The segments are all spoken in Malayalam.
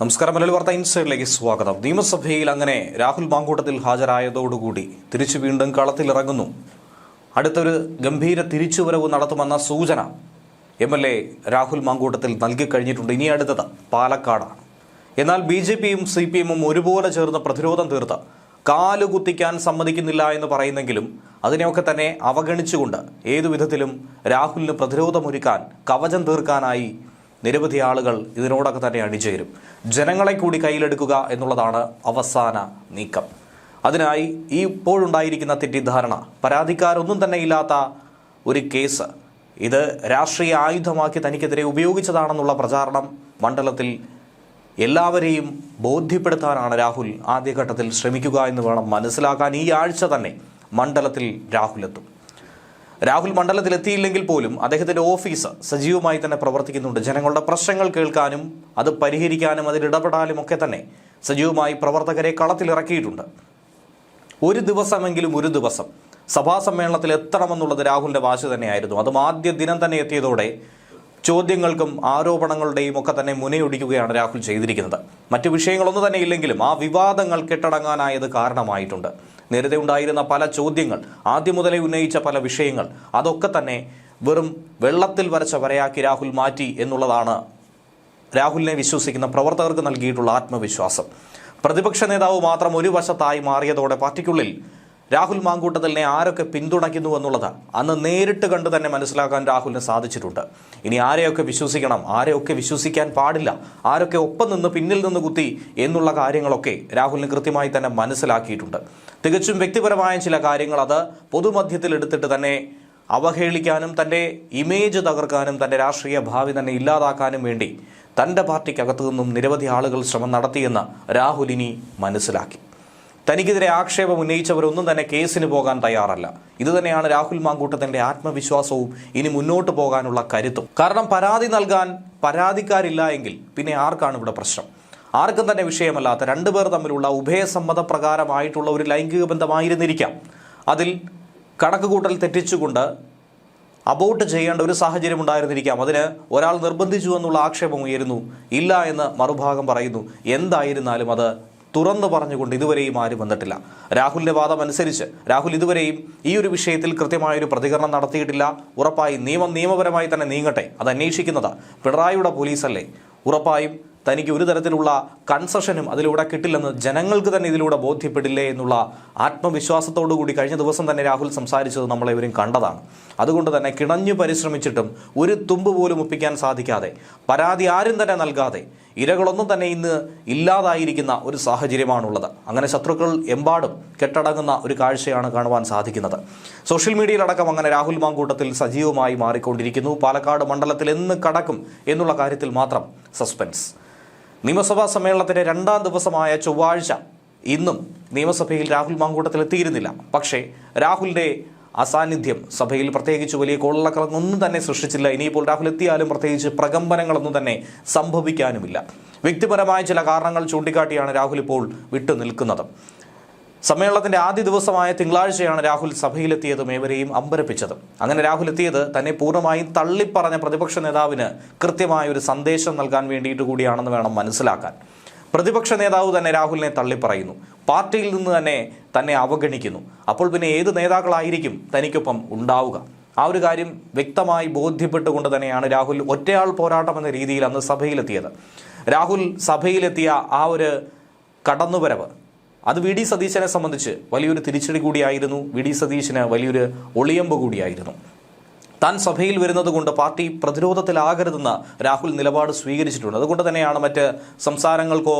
നമസ്കാരം. മലയാളി വാർത്ത ഇൻസൈഡിലേക്ക് സ്വാഗതം. നിയമസഭയിൽ അങ്ങനെ രാഹുൽ മാങ്കൂട്ടത്തിൽ ഹാജരായതോടുകൂടി തിരിച്ചു വീണ്ടും കളത്തിലിറങ്ങുന്നു അടുത്തൊരു ഗംഭീര തിരിച്ചുവരവ് നടത്തുമെന്ന സൂചന M L A Rahul Mamkootathil നൽകിക്കഴിഞ്ഞിട്ടുണ്ട് ഇനി അടുത്തത് പാലക്കാടാണ്. എന്നാൽ ബി ജെ പിയും സി പി എമ്മും ഒരുപോലെ ചേർന്ന് പ്രതിരോധം തീർത്ത് കാലുകുത്തിക്കാൻ സമ്മതിക്കുന്നില്ല എന്ന് പറയുന്നെങ്കിലും അതിനെയൊക്കെ തന്നെ അവഗണിച്ചുകൊണ്ട് ഏതു വിധത്തിലും രാഹുലിന് പ്രതിരോധമൊരുക്കാൻ കവചം തീർക്കാനായി നിരവധി ആളുകൾ ഇതിനോടൊക്കെ തന്നെ അണിചേരും. ജനങ്ങളെ കൂടി കയ്യിലെടുക്കുക എന്നുള്ളതാണ് അവസാന നീക്കം. അതിനായി ഈ ഇപ്പോഴുണ്ടായിരിക്കുന്ന തെറ്റിദ്ധാരണ പരാതിക്കാരൊന്നും തന്നെ ഇല്ലാത്ത ഒരു കേസ് ഇത് രാഷ്ട്രീയ ആയുധമാക്കി തനിക്കെതിരെ ഉപയോഗിച്ചതാണെന്നുള്ള പ്രചാരണം മണ്ഡലത്തിൽ എല്ലാവരെയും ബോധ്യപ്പെടുത്താനാണ് രാഹുൽ ആദ്യഘട്ടത്തിൽ ശ്രമിക്കുക എന്ന് വേണം മനസ്സിലാക്കാൻ ഈ ആഴ്ച തന്നെ മണ്ഡലത്തിൽ രാഹുൽ എത്തും. രാഹുൽ മണ്ഡലത്തിലെത്തിയില്ലെങ്കിൽ പോലും അദ്ദേഹത്തിന്റെ ഓഫീസ് സജീവമായി തന്നെ പ്രവർത്തിക്കുന്നുണ്ട്. ജനങ്ങളുടെ പ്രശ്നങ്ങൾ കേൾക്കാനും അത് പരിഹരിക്കാനും അതിലിടപെടാനും ഒക്കെ തന്നെ സജീവമായി പ്രവർത്തകരെ കളത്തിലിറക്കിയിട്ടുണ്ട് ഒരു ദിവസമെങ്കിലും ഒരു ദിവസം സഭാ സമ്മേളനത്തിൽ എത്തണമെന്നുള്ളത് രാഹുലിന്റെ വാശി തന്നെയായിരുന്നു. അതും ആദ്യ ദിനം തന്നെ എത്തിയതോടെ ചോദ്യങ്ങൾക്കും ആരോപണങ്ങളുടെയും ഒക്കെ തന്നെ മുനയൊടിക്കുകയാണ് രാഹുൽ ചെയ്തിരിക്കുന്നത്. മറ്റു വിഷയങ്ങളൊന്നും തന്നെ ഇല്ലെങ്കിലും ആ വിവാദങ്ങൾ കെട്ടടങ്ങാനായത് കാരണമായിട്ടുണ്ട്. നേരത്തെ ഉണ്ടായിരുന്ന പല ചോദ്യങ്ങൾ ആദ്യം മുതലേ ഉന്നയിച്ച പല വിഷയങ്ങൾ അതൊക്കെ തന്നെ വെറും വെള്ളത്തിൽ വരച്ച വരയാക്കി രാഹുൽ മാറ്റി എന്നുള്ളതാണ് രാഹുലിനെ വിശ്വസിക്കുന്ന പ്രവർത്തകർക്ക് നൽകിയിട്ടുള്ള ആത്മവിശ്വാസം. പ്രതിപക്ഷ നേതാവ് മാത്രം ഒരു വശത്തായി മാറിയതോടെ പാർട്ടിക്കുള്ളിൽ രാഹുൽ മാങ്കൂട്ടത്തിലിനെ ആരൊക്കെ പിന്തുണയ്ക്കുന്നു എന്നുള്ളത് അന്ന് നേരിട്ട് കണ്ട് തന്നെ മനസ്സിലാക്കാൻ രാഹുലിന് സാധിച്ചിട്ടുണ്ട്. ഇനി ആരെയൊക്കെ വിശ്വസിക്കണം ആരെയൊക്കെ വിശ്വസിക്കാൻ പാടില്ല ആരൊക്കെ ഒപ്പം നിന്ന് പിന്നിൽ നിന്ന് കുത്തി എന്നുള്ള കാര്യങ്ങളൊക്കെ രാഹുലിന് കൃത്യമായി തന്നെ മനസ്സിലാക്കിയിട്ടുണ്ട്. തികച്ചും വ്യക്തിപരമായ ചില കാര്യങ്ങൾ അത് പൊതുമധ്യത്തിൽ എടുത്തിട്ട് തന്നെ അവഹേളിക്കാനും തന്റെ ഇമേജ് തകർക്കാനും തന്റെ രാഷ്ട്രീയ ഭാവി തന്നെ ഇല്ലാതാക്കാനും വേണ്ടി തന്റെ പാർട്ടിക്കകത്തു നിന്നും നിരവധി ആളുകൾ ശ്രമം നടത്തിയെന്ന് രാഹുൽ ഇനി മനസ്സിലാക്കി. തനിക്കെതിരെ ആക്ഷേപം ഉന്നയിച്ചവരൊന്നും തന്നെ കേസിന് പോകാൻ തയ്യാറല്ല. ഇതുതന്നെയാണ് രാഹുൽ മാങ്കൂട്ടത്തിന്റെ ആത്മവിശ്വാസവും ഇനി മുന്നോട്ട് പോകാനുള്ള കരുത്തും. കാരണം പരാതി നൽകാൻ പരാതിക്കാരില്ല എങ്കിൽ പിന്നെ ആർക്കാണ് ഇവിടെ പ്രശ്നം? ആർക്കും തന്നെ വിഷയമല്ലാത്ത രണ്ടുപേർ തമ്മിലുള്ള ഉഭയസമ്മത പ്രകാരമായിട്ടുള്ള ഒരു ലൈംഗിക ബന്ധമായിരുന്നിരിക്കാം. അതിൽ കണക്കുകൂട്ടൽ തെറ്റിച്ചുകൊണ്ട് അബോട്ട് ചെയ്യേണ്ട ഒരു സാഹചര്യം ഉണ്ടായിരുന്നിരിക്കാം. അതിന് ഒരാൾ നിർബന്ധിച്ചു എന്നുള്ള ആക്ഷേപം ഉയരുന്നു. ഇല്ല എന്ന് മറുഭാഗം പറയുന്നു. എന്തായിരുന്നാലും അത് തുറന്നു പറഞ്ഞുകൊണ്ട് ഇതുവരെയും ആരും വന്നിട്ടില്ല. രാഹുലിന്റെ വാദം അനുസരിച്ച് രാഹുൽ ഇതുവരെയും ഈ ഒരു വിഷയത്തിൽ കൃത്യമായൊരു പ്രതികരണം നടത്തിയിട്ടില്ല. ഉറപ്പായി നിയമം നിയമപരമായി തന്നെ നീങ്ങട്ടെ. അത് അന്വേഷിക്കുന്നത് പിണറായിയുടെ പോലീസല്ലേ. ഉറപ്പായും തനിക്ക് ഒരു തരത്തിലുള്ള കൺസെഷനും അതിലൂടെ കിട്ടില്ലെന്ന് ജനങ്ങൾക്ക് തന്നെ ഇതിലൂടെ ബോധ്യപ്പെടില്ലേ എന്നുള്ള ആത്മവിശ്വാസത്തോടു കൂടി കഴിഞ്ഞ ദിവസം തന്നെ രാഹുൽ സംസാരിച്ചത് നമ്മളെവരും കണ്ടതാണ്. അതുകൊണ്ട് തന്നെ കിണഞ്ഞു പരിശ്രമിച്ചിട്ടും ഒരു തുമ്പ് പോലും ഒപ്പിക്കാൻ സാധിക്കാതെ പരാതി ആരും തന്നെ നൽകാതെ ഇരകളൊന്നും തന്നെ ഇന്ന് ഇല്ലാതായിരിക്കുന്ന ഒരു സാഹചര്യമാണുള്ളത്. അങ്ങനെ ശത്രുക്കൾ എമ്പാടും കെട്ടടങ്ങുന്ന ഒരു കാഴ്ചയാണ് കാണുവാൻ സാധിക്കുന്നത്. സോഷ്യൽ മീഡിയയിലടക്കം അങ്ങനെ രാഹുൽ മാങ്കൂട്ടത്തിൽ സജീവമായി മാറിക്കൊണ്ടിരിക്കുന്നു. പാലക്കാട് മണ്ഡലത്തിൽ എന്ന് കടക്കും എന്നുള്ള കാര്യത്തിൽ മാത്രം സസ്പെൻസ്. നിയമസഭാ സമ്മേളനത്തിന്റെ രണ്ടാം ദിവസമായ ചൊവ്വാഴ്ച ഇന്നും നിയമസഭയിൽ രാഹുൽ മാങ്കൂട്ടത്തിൽ എത്തിയിരുന്നില്ല. പക്ഷേ രാഹുലിന്റെ അസാന്നിധ്യം സഭയിൽ പ്രത്യേകിച്ച് വലിയ കൊള്ളക്കളൊന്നും തന്നെ സൃഷ്ടിച്ചില്ല. ഇനിയിപ്പോൾ രാഹുൽ എത്തിയാലും പ്രത്യേകിച്ച് പ്രകമ്പനങ്ങളൊന്നും തന്നെ സംഭവിക്കാനുമില്ല. വ്യക്തിപരമായ ചില കാരണങ്ങൾ ചൂണ്ടിക്കാട്ടിയാണ് രാഹുൽ ഇപ്പോൾ വിട്ടു നിൽക്കുന്നത്. സമ്മേളനത്തിന്റെ ആദ്യ ദിവസമായ തിങ്കളാഴ്ചയാണ് രാഹുൽ സഭയിലെത്തിയതും ഏവരെയും അമ്പരപ്പിച്ചത്. അങ്ങനെ രാഹുൽ എത്തിയത് തന്നെ പൂർണമായും തള്ളിപ്പറഞ്ഞ പ്രതിപക്ഷ നേതാവിന് കൃത്യമായ ഒരു സന്ദേശം നൽകാൻ വേണ്ടിയിട്ട് കൂടിയാണെന്ന് വേണം മനസ്സിലാക്കാൻ. പ്രതിപക്ഷ നേതാവ് തന്നെ രാഹുലിനെ തള്ളിപ്പറയുന്നു. പാർട്ടിയിൽ നിന്ന് തന്നെ തന്നെ അവഗണിക്കുന്നു. അപ്പോൾ പിന്നെ ഏത് നേതാക്കളായിരിക്കും തനിക്കൊപ്പം ഉണ്ടാവുക? ആ ഒരു കാര്യം വ്യക്തമായി ബോധ്യപ്പെട്ടുകൊണ്ട് തന്നെയാണ് രാഹുൽ ഒറ്റയാൾ പോരാട്ടം എന്ന രീതിയിൽ അന്ന് സഭയിലെത്തിയത്. രാഹുൽ സഭയിലെത്തിയ ആ ഒരു കടന്നുവരവ് അത് വി ഡി സതീശനെ സംബന്ധിച്ച് വലിയൊരു തിരിച്ചടി കൂടിയായിരുന്നു. വി ഡി സതീശന് വലിയൊരു ഒളിയമ്പ് കൂടിയായിരുന്നു. താൻ സഭയിൽ വരുന്നത് കൊണ്ട് പാർട്ടി പ്രതിരോധത്തിലാകരുതെന്ന് രാഹുൽ നിലപാട് സ്വീകരിച്ചിട്ടുണ്ട്. അതുകൊണ്ട് തന്നെയാണ് മറ്റ് സംസാരങ്ങൾക്കോ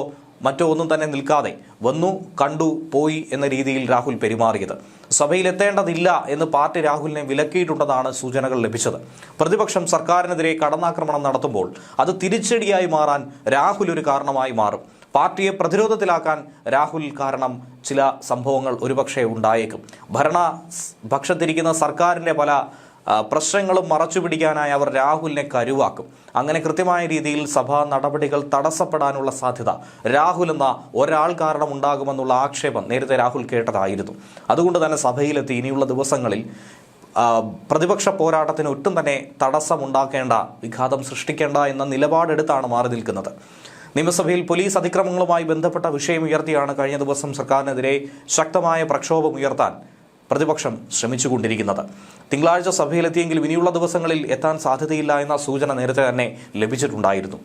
മറ്റോ ഒന്നും തന്നെ നിൽക്കാതെ വന്നു കണ്ടു പോയി എന്ന രീതിയിൽ രാഹുൽ പെരുമാറിയത്. സഭയിലെത്തേണ്ടതില്ല എന്ന് പാർട്ടി രാഹുലിനെ വിലക്കിയിട്ടുണ്ടെന്നാണ് സൂചനകൾ ലഭിച്ചത്. പ്രതിപക്ഷം സർക്കാരിനെതിരെ കടന്നാക്രമണം നടത്തുമ്പോൾ അത് തിരിച്ചടിയായി മാറാൻ രാഹുൽ ഒരു കാരണമായി മാറും. പാർട്ടിയെ പ്രതിരോധത്തിലാക്കാൻ രാഹുൽ കാരണം ചില സംഭവങ്ങൾ ഒരുപക്ഷെ ഉണ്ടായേക്കും. ഭരണ പക്ഷത്തിരിക്കുന്ന സർക്കാരിന്റെ പല ആ, പ്രശ്നങ്ങളും മറച്ചുപിടിക്കാനായി അവർ രാഹുലിനെ കരുവാക്കും. അങ്ങനെ കൃത്യമായ രീതിയിൽ സഭാ നടപടികൾ തടസ്സപ്പെടാനുള്ള സാധ്യത രാഹുൽ എന്ന ഒരാൾ കാരണം ഉണ്ടാകുമെന്നുള്ള ആക്ഷേപം നേരത്തെ രാഹുൽ കേട്ടതായിരുന്നു. അതുകൊണ്ട് തന്നെ സഭയിലെത്തി ഇനിയുള്ള ദിവസങ്ങളിൽ പ്രതിപക്ഷ പോരാട്ടത്തിന് ഒട്ടും തന്നെ തടസ്സമുണ്ടാക്കേണ്ട വിഘാതം സൃഷ്ടിക്കേണ്ട എന്ന നിലപാടെടുത്താണ് മാറി നിൽക്കുന്നത്. നിയമസഭയിൽ പോലീസ് അതിക്രമങ്ങളുമായി ബന്ധപ്പെട്ട വിഷയം ഉയർത്തിയാണ് കഴിഞ്ഞ ദിവസം സർക്കാരിനെതിരെ ശക്തമായ പ്രക്ഷോഭം ഉയർത്താൻ പ്രതിപക്ഷം ശ്രമിച്ചുകൊണ്ടിരിക്കുന്നത്. തിങ്കളാഴ്ച സഭയിലെത്തിയെങ്കിലും ഇനിയുള്ള ദിവസങ്ങളിൽ എത്താൻ സാധ്യതയില്ല എന്ന സൂചന നേരത്തെ തന്നെ ലഭിച്ചിട്ടുണ്ടായിരുന്നു.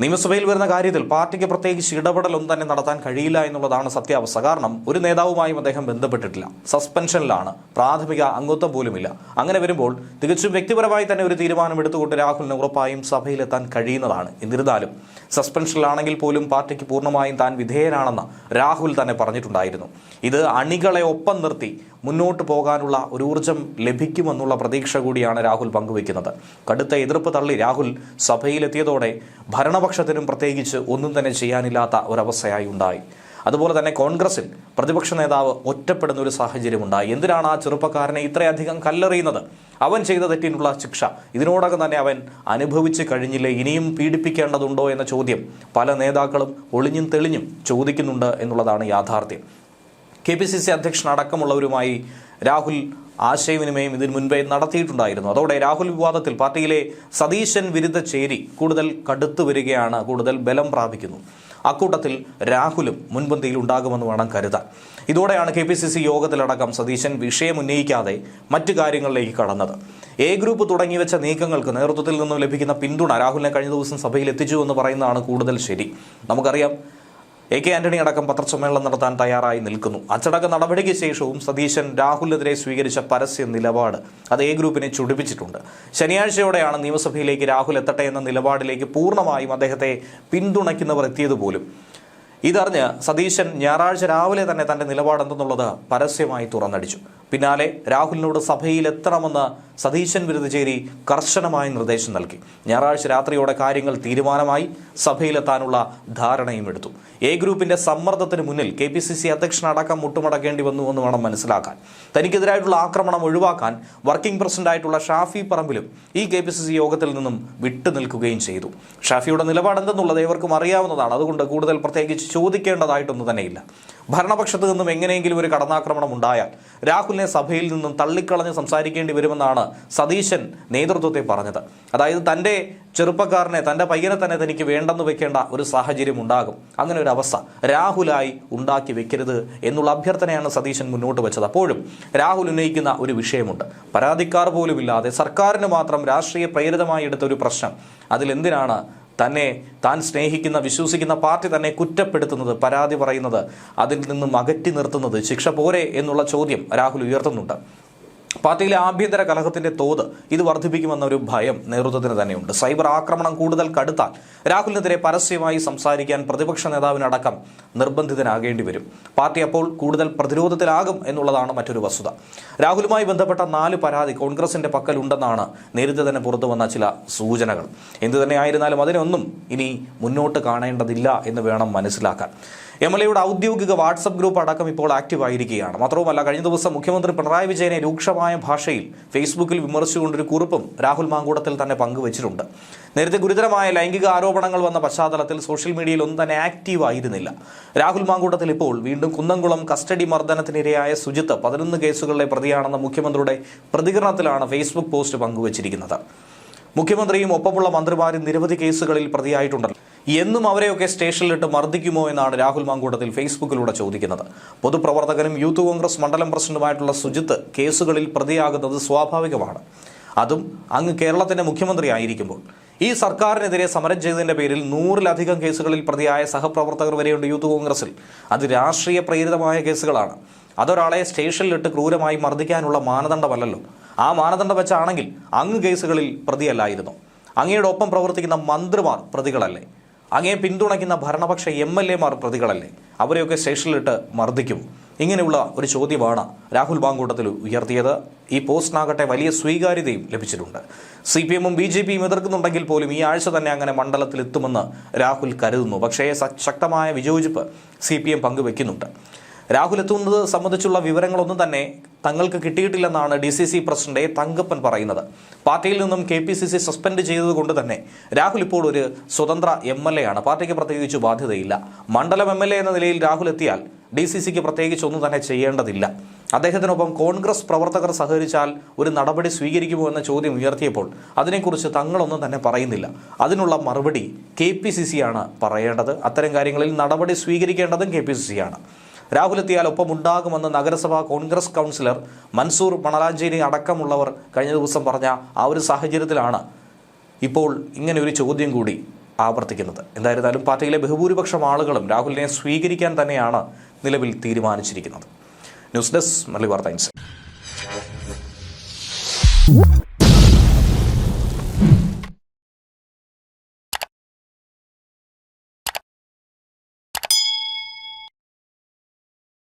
നിയമസഭയിൽ വരുന്ന കാര്യത്തിൽ പാർട്ടിക്ക് പ്രത്യേകിച്ച് ഇടപെടലൊന്നും തന്നെ നടത്താൻ കഴിയില്ല എന്നുള്ളതാണ് സത്യാവസ്ഥ. കാരണം ഒരു നേതാവുമായും അദ്ദേഹം ബന്ധപ്പെട്ടിട്ടില്ല. സസ്പെൻഷനിലാണ്. പ്രാഥമിക അംഗത്വം പോലുമില്ല. അങ്ങനെ വരുമ്പോൾ തികച്ചും വ്യക്തിപരമായി തന്നെ ഒരു തീരുമാനം എടുത്തുകൊണ്ട് രാഹുലിന് ഉറപ്പായും സഭയിലെത്താൻ കഴിയുന്നതാണ്. എന്നിരുന്നാലും സസ്പെൻഷനിലാണെങ്കിൽ പോലും പാർട്ടിക്ക് പൂർണമായും താൻ വിധേയനാണെന്ന് രാഹുൽ തന്നെ പറഞ്ഞിട്ടുണ്ടായിരുന്നു. ഇത് അണികളെ ഒപ്പം നിർത്തി മുന്നോട്ട് പോകാനുള്ള ഒരു ഊർജം ലഭിക്കുമെന്നുള്ള പ്രതീക്ഷ കൂടിയാണ് രാഹുൽ പങ്കുവെക്കുന്നത് കടുത്ത എതിർപ്പ് തള്ളി രാഹുൽ സഭയിലെത്തിയതോടെ ഭരണപക്ഷത്തിനും പ്രത്യേകിച്ച് ഒന്നും തന്നെ ചെയ്യാനില്ലാത്ത ഒരവസ്ഥയായി ഉണ്ടായി. അതുപോലെ തന്നെ കോൺഗ്രസിൽ പ്രതിപക്ഷ നേതാവ് ഒറ്റപ്പെടുന്ന ഒരു സാഹചര്യമുണ്ടായി എന്തിനാണ് ആ ചെറുപ്പക്കാരനെ ഇത്രയധികം കല്ലെറിയുന്നത്? അവൻ ചെയ്ത തെറ്റിനുള്ള ശിക്ഷ. ഇതിനോടകം തന്നെ അവൻ അനുഭവിച്ച് കഴിഞ്ഞില്ലേ? ഇനിയും പീഡിപ്പിക്കേണ്ടതുണ്ടോ എന്ന ചോദ്യം പല നേതാക്കളും ഒളിഞ്ഞും തെളിഞ്ഞും ചോദിക്കുന്നുണ്ട് എന്നുള്ളതാണ് യാഥാർത്ഥ്യം. കെ പി സി സി അധ്യക്ഷനടക്കമുള്ളവരുമായി രാഹുൽ ആശയവിനിമയം ഇതിനു മുൻപേ നടത്തിയിട്ടുണ്ടായിരുന്നു. അതോടെ രാഹുൽ വിവാദത്തിൽ പാർട്ടിയിലെ സതീശൻ വിരുദ്ധ ചേരി കൂടുതൽ കടുത്തു വരികയാണ് കൂടുതൽ ബലം പ്രാപിക്കുന്നു. അക്കൂട്ടത്തിൽ രാഹുലും മുൻപന്തിയിൽ ഉണ്ടാകുമെന്ന് വേണം കരുതാൻ. ഇതോടെയാണ് കെ പി സി സി യോഗത്തിലടക്കം സതീശൻ വിഷയം ഉന്നയിക്കാതെ മറ്റു കാര്യങ്ങളിലേക്ക് കടന്നത്. എ ഗ്രൂപ്പ് തുടങ്ങിവെച്ച നീക്കങ്ങൾക്ക് നേതൃത്വത്തിൽ നിന്നും ലഭിക്കുന്ന പിന്തുണ രാഹുലിനെ കഴിഞ്ഞ ദിവസം സഭയിൽ എത്തിച്ചു എന്ന് പറയുന്നതാണ് കൂടുതൽ ശരി. നമുക്കറിയാം എ കെ ആന്റണി അടക്കം പത്രസമ്മേളനം നടത്താൻ തയ്യാറായി നിൽക്കുന്നു. അച്ചടക്ക നടപടിക്ക് ശേഷവും സതീശൻ രാഹുലിനെതിരെ സ്വീകരിച്ച പരസ്യ നിലപാട് അത് എ ഗ്രൂപ്പിനെ ചുടിപ്പിച്ചിട്ടുണ്ട്. ശനിയാഴ്ചയോടെയാണ് നിയമസഭയിലേക്ക് രാഹുൽ എത്തട്ടെ എന്ന നിലപാടിലേക്ക് പൂർണമായും അദ്ദേഹത്തെ പിന്തുണയ്ക്കുന്നവർ എത്തിയതുപോലും. ഇതറിഞ്ഞ് സതീശൻ ഞായറാഴ്ച രാവിലെ തന്നെ തന്റെ നിലപാടെന്തെന്നുള്ളത് പരസ്യമായി തുറന്നടിച്ചു. പിന്നാലെ രാഹുലിനോട് സഭയിൽ എത്തണമെന്ന് സതീശൻ വിരുദ്ധചേരി കർശനമായ നിർദ്ദേശം നൽകി. ഞായറാഴ്ച രാത്രിയോടെ കാര്യങ്ങൾ തീരുമാനമായി സഭയിലെത്താനുള്ള ധാരണയും എടുത്തു. എ ഗ്രൂപ്പിന്റെ സമ്മർദ്ദത്തിന് മുന്നിൽ കെ പി സി സി അധ്യക്ഷനടക്കം മുട്ടുമടക്കേണ്ടി വന്നു എന്ന് വേണം മനസ്സിലാക്കാൻ. തനിക്കെതിരായിട്ടുള്ള ആക്രമണം ഒഴിവാക്കാൻ വർക്കിംഗ് പ്രസിഡന്റായിട്ടുള്ള ഷാഫി പറമ്പിലും ഈ കെ പി സി സി യോഗത്തിൽ നിന്നും വിട്ടുനിൽക്കുകയും ചെയ്തു. ഷാഫിയുടെ നിലപാട് എന്തെന്നുള്ളത് അറിയാവുന്നതാണ്. അതുകൊണ്ട് കൂടുതൽ പ്രത്യേകിച്ച് ചോദിക്കേണ്ടതായിട്ടൊന്നും തന്നെയില്ല. ഭരണപക്ഷത്ത് നിന്നും എങ്ങനെയെങ്കിലും ഒരു കടന്നാക്രമണം ഉണ്ടായാൽ രാഹുലിനെ സഭയിൽ നിന്നും തള്ളിക്കളഞ്ഞ് സംസാരിക്കേണ്ടി വരുമെന്നാണ് സതീശൻ നേതൃത്വത്തെ പറഞ്ഞത്. അതായത് തന്റെ ചെറുപ്പക്കാരനെ തന്റെ പയ്യനെ തന്നെ തനിക്ക് വേണ്ടെന്ന് വെക്കേണ്ട ഒരു സാഹചര്യം ഉണ്ടാകും. അങ്ങനെ ഒരു അവസ്ഥ രാഹുലായി ഉണ്ടാക്കി വെക്കരുത് എന്നുള്ള അഭ്യർത്ഥനയാണ് സതീശൻ മുന്നോട്ട് വെച്ചത്. അപ്പോഴും രാഹുൽ ഉന്നയിക്കുന്ന ഒരു വിഷയമുണ്ട്. പരാതിക്കാർ പോലുമില്ലാതെ സർക്കാരിന് മാത്രം രാഷ്ട്രീയ പ്രേരിതമായി എടുത്ത ഒരു പ്രശ്നം. അതിലെന്തിനാണ് തന്നെ താൻ സ്നേഹിക്കുന്ന വിശ്വസിക്കുന്ന പാർട്ടി തന്നെ കുറ്റപ്പെടുത്തുന്നത് പരാതി പറയുന്നത് അതിൽ നിന്നും അകറ്റി നിർത്തുന്നത് ശിക്ഷ പോരെ എന്നുള്ള ചോദ്യം രാഹുൽ ഉയർത്തുന്നുണ്ട്. പാർട്ടിയിലെ ആഭ്യന്തര കലഹത്തിന്റെ തോത് ഇത് വർദ്ധിപ്പിക്കുമെന്ന ഒരു ഭയം നേതൃത്വത്തിന് തന്നെയുണ്ട്. സൈബർ ആക്രമണം കൂടുതൽ കടുത്താൽ രാഹുലിനെതിരെ പരസ്യമായി സംസാരിക്കാൻ പ്രതിപക്ഷ നേതാവിനടക്കം നിർബന്ധിതനാകേണ്ടി വരും. പാർട്ടി അപ്പോൾ കൂടുതൽ പ്രതിരോധത്തിലാകും എന്നുള്ളതാണ് മറ്റൊരു വസ്തുത. രാഹുലുമായി ബന്ധപ്പെട്ട നാല് പരാതി കോൺഗ്രസിന്റെ പക്കലുണ്ടെന്നാണ് നേരത്തെ തന്നെ പുറത്തു വന്ന ചില സൂചനകൾ. എന്തു തന്നെ ആയിരുന്നാലും അതിനൊന്നും ഇനി മുന്നോട്ട് കാണേണ്ടതില്ല എന്ന് വേണം മനസ്സിലാക്കാൻ. എം എൽ എയുടെ ഔദ്യോഗിക വാട്സപ്പ് ഗ്രൂപ്പ് അടക്കം ഇപ്പോൾ ആക്റ്റീവ് ആയിരിക്കുകയാണ് മാത്രവുമല്ല കഴിഞ്ഞ ദിവസം മുഖ്യമന്ത്രി പിണറായി വിജയനെ രൂക്ഷമായ ഭാഷയിൽ ഫേസ്ബുക്കിൽ വിമർശിച്ചുകൊണ്ടൊരു കുറിപ്പും രാഹുൽ മാങ്കൂടത്തിൽ തന്നെ പങ്കുവച്ചിട്ടുണ്ട്. നേരത്തെ ഗുരുതരമായ ലൈംഗിക ആരോപണങ്ങൾ വന്ന പശ്ചാത്തലത്തിൽ സോഷ്യൽ മീഡിയയിൽ ഒന്നും തന്നെ ആക്റ്റീവ് ആയിരുന്നില്ല രാഹുൽ മാങ്കൂട്ടത്തിൽ ഇപ്പോൾ വീണ്ടും കുന്നംകുളം കസ്റ്റഡി മർദ്ദനത്തിനിരയായ സുജിത്ത് പതിനൊന്ന് കേസുകളിലെ പ്രതിയാണെന്ന മുഖ്യമന്ത്രിയുടെ പ്രതികരണത്തിലാണ് ഫേസ്ബുക്ക് പോസ്റ്റ് പങ്കുവച്ചിരിക്കുന്നത്. മുഖ്യമന്ത്രിയും ഒപ്പമുള്ള മന്ത്രിമാരും നിരവധി കേസുകളിൽ പ്രതിയായിട്ടുണ്ടല്ലോ. എന്നും അവരെയൊക്കെ സ്റ്റേഷനിലിട്ട് മർദ്ദിക്കുമോ എന്നാണ് രാഹുൽ മാങ്കൂട്ടത്തിൽ ഫേസ്ബുക്കിലൂടെ ചോദിക്കുന്നത്. പൊതുപ്രവർത്തകനും യൂത്ത് കോൺഗ്രസ് മണ്ഡലം പ്രസിഡന്റുമായിട്ടുള്ള സുജിത്ത് കേസുകളിൽ പ്രതിയാകുന്നത് സ്വാഭാവികമാണ്. അതും അങ്ങ് കേരളത്തിന്റെ മുഖ്യമന്ത്രി ആയിരിക്കുമ്പോൾ ഈ സർക്കാരിനെതിരെ സമരം ചെയ്തതിന്റെ പേരിൽ നൂറിലധികം കേസുകളിൽ പ്രതിയായ സഹപ്രവർത്തകർ വരെയുണ്ട് യൂത്ത് കോൺഗ്രസിൽ. അത് രാഷ്ട്രീയ പ്രേരിതമായ കേസുകളാണ്. അതൊരാളെ സ്റ്റേഷനിലിട്ട് ക്രൂരമായി മർദ്ദിക്കാനുള്ള മാനദണ്ഡമല്ലല്ലോ. ആ മാനദണ്ഡം വെച്ചാണെങ്കിൽ അങ്ങ് കേസുകളിൽ പ്രതിയല്ലായിരുന്നു. അങ്ങയുടെ ഒപ്പം പ്രവർത്തിക്കുന്ന മന്ത്രിമാർ പ്രതികളല്ലേ? അങ്ങയെ പിന്തുണയ്ക്കുന്ന ഭരണപക്ഷ എം എൽ എമാർ പ്രതികളല്ലേ? അവരെയൊക്കെ സ്റ്റേഷനിലിട്ട് മർദ്ദിക്കും. ഇങ്ങനെയുള്ള ഒരു ചോദ്യമാണ് രാഹുൽ ബാങ്കൂട്ടത്തിൽ ഉയർത്തിയത്. ഈ പോസ്റ്റിനാകട്ടെ വലിയ സ്വീകാര്യതയും ലഭിച്ചിട്ടുണ്ട്. സി പി എമ്മും ബി ജെ പിയും എതിർക്കുന്നുണ്ടെങ്കിൽ പോലും ഈ ആഴ്ച തന്നെ അങ്ങനെ മണ്ഡലത്തിൽ എത്തുമെന്ന് രാഹുൽ കരുതുന്നു. പക്ഷേ ശക്തമായ വിയോജിപ്പ് സി പി എം പങ്കുവെക്കുന്നുണ്ട്. രാഹുൽ എത്തുന്നത് സംബന്ധിച്ചുള്ള വിവരങ്ങളൊന്നും തന്നെ തങ്ങൾക്ക് കിട്ടിയിട്ടില്ലെന്നാണ് D C C president. Thankappan പറയുന്നത്. പാർട്ടിയിൽ നിന്നും K P C C suspend ചെയ്തതുകൊണ്ട് തന്നെ രാഹുൽ ഇപ്പോൾ ഒരു സ്വതന്ത്ര എം എൽ എ ആണ്. പാർട്ടിക്ക് പ്രത്യേകിച്ച് ബാധ്യതയില്ല. മണ്ഡലം എം എൽ എ എന്ന നിലയിൽ രാഹുൽ എത്തിയാൽ ഡി സി സിക്ക് പ്രത്യേകിച്ച് ഒന്നും തന്നെ ചെയ്യേണ്ടതില്ല. അദ്ദേഹത്തിനൊപ്പം കോൺഗ്രസ് പ്രവർത്തകർ സഹകരിച്ചാൽ ഒരു നടപടി സ്വീകരിക്കുമോ എന്ന ചോദ്യം ഉയർത്തിയപ്പോൾ അതിനെക്കുറിച്ച് തങ്ങളൊന്നും തന്നെ പറയുന്നില്ല. അതിനുള്ള മറുപടി കെ പി സി സി ആണ് പറയേണ്ടത്. അത്തരം കാര്യങ്ങളിൽ നടപടി സ്വീകരിക്കേണ്ടതും കെ പി സി സി ആണ്. രാഹുൽ എത്തിയാൽ ഒപ്പമുണ്ടാകുമെന്ന് നഗരസഭാ കോൺഗ്രസ് കൗൺസിലർ മൻസൂർ മണലാഞ്ചേരി അടക്കമുള്ളവർ കഴിഞ്ഞ ദിവസം പറഞ്ഞ ആ ഒരു സാഹചര്യത്തിലാണ് ഇപ്പോൾ ഇങ്ങനെ ഒരു ചോദ്യം കൂടി ആവർത്തിക്കുന്നത്. എന്തായിരുന്നാലും പാർട്ടിയിലെ ബഹുഭൂരിപക്ഷം ആളുകളും രാഹുലിനെ സ്വീകരിക്കാൻ തന്നെയാണ് നിലവിൽ തീരുമാനിച്ചിരിക്കുന്നത്. News desk Malabar insight